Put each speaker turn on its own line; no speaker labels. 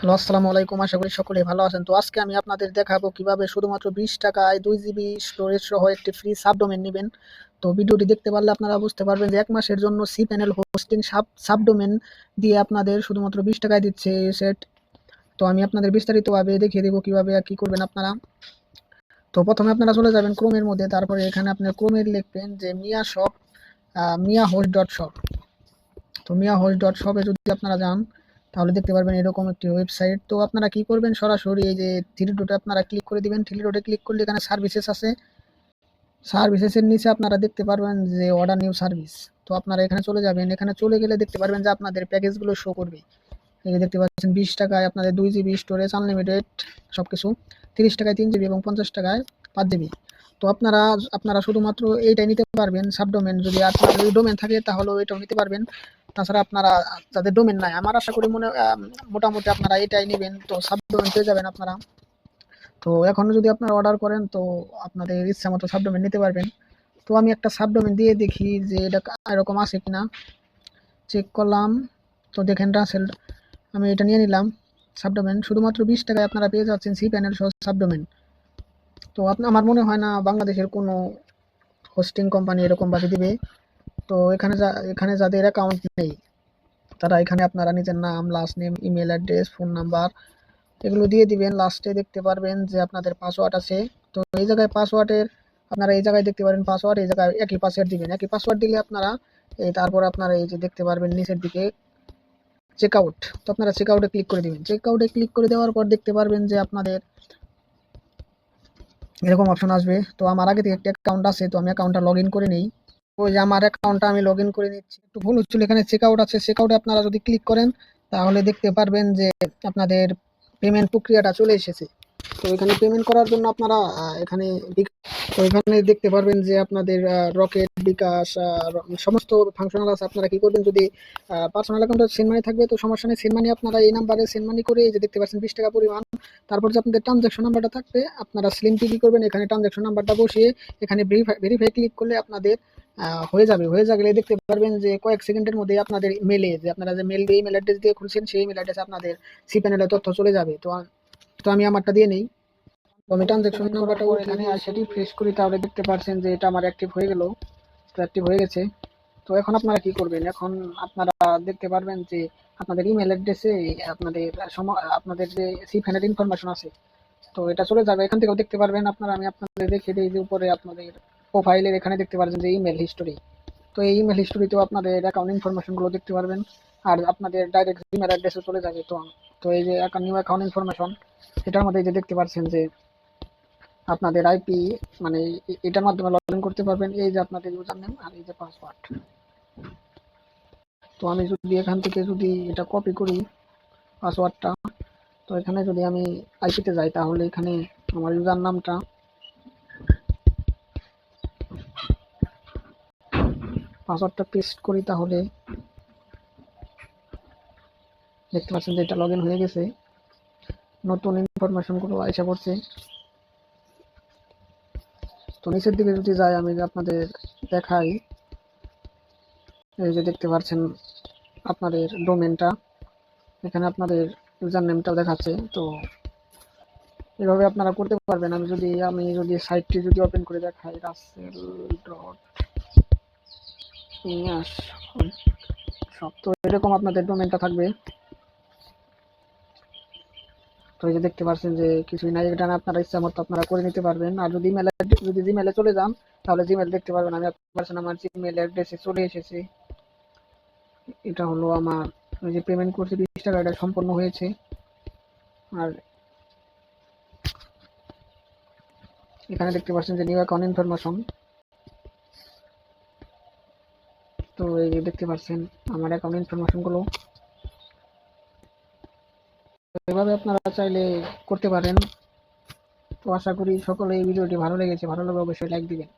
Hello, আসসালামু আলাইকুম, আশা করি সকলে ভালো আছেন। তো আজকে আমি আপনাদের দেখাবো কীভাবে শুধুমাত্র বিশ টাকায় দুই জিবি স্টোরেজ সহ একটি ফ্রি সাবডোমেন নেবেন। তো ভিডিওটি দেখতে পারলে আপনারা বুঝতে পারবেন যে এক মাসের জন্য C panel hosting sub subdomain দিয়ে আপনাদের শুধুমাত্র বিশ টাকায় দিচ্ছে সেট তো আমি আপনাদের বিস্তারিতভাবে দেখিয়ে দেবো কীভাবে আর কি করবেন আপনারা। তো প্রথমে আপনারা চলে যাবেন ক্রোমের মধ্যে, তারপরে এখানে আপনার ক্রোমের লিখবেন যে Miya shop Miya host dot shop তো মিয়া হোস্ট ডট শপে যদি আপনারা যান তাহলে দেখতে পারবেন এরকম একটি ওয়েবসাইট তো আপনারা কি করবেন? সরাসরি এই যে থ্রি ডোটে আপনারা ক্লিক করে দিবেন। থ্রি ডোটে ক্লিক করলে এখানে সার্ভিসেস আছে। সার্ভিসেসের নিচে আপনারা দেখতে পারবেন যে অর্ডার নিউ সার্ভিস তো আপনারা এখানে চলে যাবেন। এখানে চলে গেলে দেখতে পারবেন যে আপনাদের প্যাকেজগুলো শো করবে। এই দেখতে পাচ্ছেন বিশ টাকায় আপনাদের দুই জিবি স্টোরেজ আনলিমিটেড সব কিছু তিরিশ টাকায় তিন জিবি এবং পঞ্চাশ টাকায় পাঁচ জিবি তো আপনারা আপনারা শুধুমাত্র এইটাই নিতে পারবেন। সাবডোমেন যদি আপনার ডোমেন থাকে তাহলেও এটাও নিতে পারবেন। তাছাড়া আপনারা, যাদের ডোমেন নাই, আমার আশা করি মনে মোটামুটি আপনারা এটাই নেবেন, তো সাবডোমেন পেয়ে যাবেন আপনারা। তো এখন যদি আপনারা অর্ডার করেন, তো আপনাদের ইচ্ছা মতো সাবডোমেন নিতে পারবেন। তো আমি একটা সাবডোমেন দিয়ে দেখি যে এটা এরকম আছে কিনা। চেক করলাম, তো দেখেন রাসেল আমি এটা নিয়ে নিলাম সাবডোমেন শুধুমাত্র বিশ টাকায় আপনারা পেয়ে যাচ্ছেন সি প্যানেল সহ সাবডোমেন তো আপনার আমার মনে হয় না বাংলাদেশের কোনো হোস্টিং কোম্পানি এরকম এরকমভাবে দিবে। তো এখানে এখানে যাদের অ্যাকাউন্ট নেই, তারা এখানে আপনারা নিজের নাম last name email address phone number এগুলো দিয়ে দিবেন। লাস্টে দেখতে পারবেন যে আপনাদের পাসওয়ার্ড আছে। তো এই জায়গায় পাসওয়ার্ডের আপনারা এই জায়গায় দেখতে পারেন পাসওয়ার্ড এই জায়গায় একই পাসওয়ার্ড দিবেন। একই পাসওয়ার্ড দিলে আপনারা এই তারপর আপনারা এই যে দেখতে পারবেন নিচের দিকে চেক আউট তো আপনারা চেক আউটে ক্লিক করে দিবেন। চেক আউটে ক্লিক করে দেওয়ার পর দেখতে পারবেন যে আপনাদের এরকম অপশন আসবে। তো আমার আগে থেকে একটা অ্যাকাউন্ট আছে, তো আমি অ্যাকাউন্টটা লগ ইন করে নিই। ওই আমার অ্যাকাউন্টটা আমি লগ করে নিচ্ছি। একটু ভুল হচ্ছিল, এখানে চেক আউট আছে। চেক আউটে আপনারা যদি ক্লিক করেন, তাহলে দেখতে পারবেন যে আপনাদের পেমেন্ট প্রক্রিয়াটা চলে এসেছে। তো এখানে পেমেন্ট করার জন্য আপনারা এখানে তো এখানে দেখতে পারবেন যে আপনাদের রকেট বিকাশ সমস্ত ফাংশনাল আছে। আপনারা কি করবেন, যদি পার্সোনাল অ্যাকাউন্টে সেন্ড মানি থাকবে, তো সমস্যা নেই। সেন্ড মানি আপনারা এই নাম্বারে সেন্ড মানি করে এই যে দেখতে পাচ্ছেন বিশ টাকা পরিমাণ। তারপর যে আপনাদের ট্রানজ্যাকশন নাম্বারটা থাকবে, আপনারা স্লিম কি করবেন। এখানে ট্রানজ্যাকশন নাম্বারটা বসিয়ে এখানে ভেরিফাই ক্লিক করলে আপনাদের হয়ে যাবে হয়ে গেলে দেখতে পারবেন যে কয়েক সেকেন্ডের মধ্যে আপনাদের মেলে যে আপনারা যে মেল দিয়ে ইমেল অ্যাড্রেস দিয়ে খুলছেন সেই ইমেল অ্যাড্রেসে আপনাদের সি প্যানেলের তথ্য চলে যাবে। তো তো আমি আমারটা দিয়ে নেই। আমি ট্রানজ্যাকশন নাম্বারটা এখানে আর সেটি ফ্রেশ করি তাহলে দেখতে পাচ্ছেন যে এটা আমার অ্যাক্টিভ হয়ে গেল তো অ্যাক্টিভ হয়ে গেছে। তো এখন আপনারা কি করবেন? এখন আপনারা দেখতে পারবেন যে আপনাদের ইমেল অ্যাড্রেসে আপনাদের আপনাদের যে সি প্যানেল ইনফরমেশন আছে তো এটা চলে যাবে। এখান থেকেও দেখতে পারবেন আপনারা আমি আপনাদের দেখিয়ে দিই যে উপরে আপনাদের প্রোফাইলের এখানে দেখতে পারবেন যে ইমেল হিস্টোরি তো এই ইমেল হিস্টোরিতেও আপনাদের অ্যাকাউন্ট ইনফরমেশনগুলো দেখতে পারবেন। আর আপনাদের ডাইরেক্ট ইমেল অ্যাড্রেসে চলে যাবে তো। তো এই যে নিউ অ্যাকাউন্ট ইনফরমেশন এটার মধ্যে যে দেখতে পাচ্ছেন যে আপনাদের আইপি মানে এটার মাধ্যমে লগ ইন করতে পারবেন। এই যে আপনাদের ইউজার নেম আর এই যে পাসওয়ার্ড তো আমি যদি এখান থেকে যদি এটা কপি করি পাসওয়ার্ডটা তো এখানে যদি আমি আইপিতে যাই, তাহলে এখানে আমার ইউজার নামটা পাসওয়ার্ডটা পেস্ট করি তাহলে। দেখতে পাচ্ছেন যে এটা লগ হয়ে গেছে। নতুন ইনফরমেশনগুলো এসে পড়ছে। তো নিচের দিকে যদি যাই, আমি আপনাদের দেখাই, এই যে দেখতে পাচ্ছেন আপনাদের ডোমেনটা এখানে আপনাদের ইউজার নেমটাও দেখাচ্ছে। তো এভাবে আপনারা করতে পারবেন। আমি যদি আমি যদি সাইটটি যদি ওপেন করে দেখাই, রাসেল ডট সব তো এরকম আপনাদের ডোমেনটা থাকবে। তো এই যে দেখতে পাচ্ছেন যে কিছুই নাই, এটা আপনারা ইচ্ছা মতো আপনারা করে নিতে পারবেন। আর যদি ইমেল যদি জিমেলে চলে যান, তাহলে জিমেল দেখতে পারবেন। আমি পারছেন আমার জিমেল অ্যাড্রেসে চলে এসেছে। এটা হলো আমার যে পেমেন্ট করছি, বিশ টাকা সম্পন্ন হয়েছে। আর এখানে দেখতে পাচ্ছেন যে নিউ অ্যাকাউন্ট ইনফরমেশন তো এই যে দেখতে পাচ্ছেন, আমার অ্যাকাউন্ট ইনফরমেশনগুলো এভাবে আপনারা চাইলে করতে পারেন। তো আশা করি সকলে এই ভিডিওটি ভালো লেগেছে, ভালো লাগলে অবশ্যই লাইক দিবেন।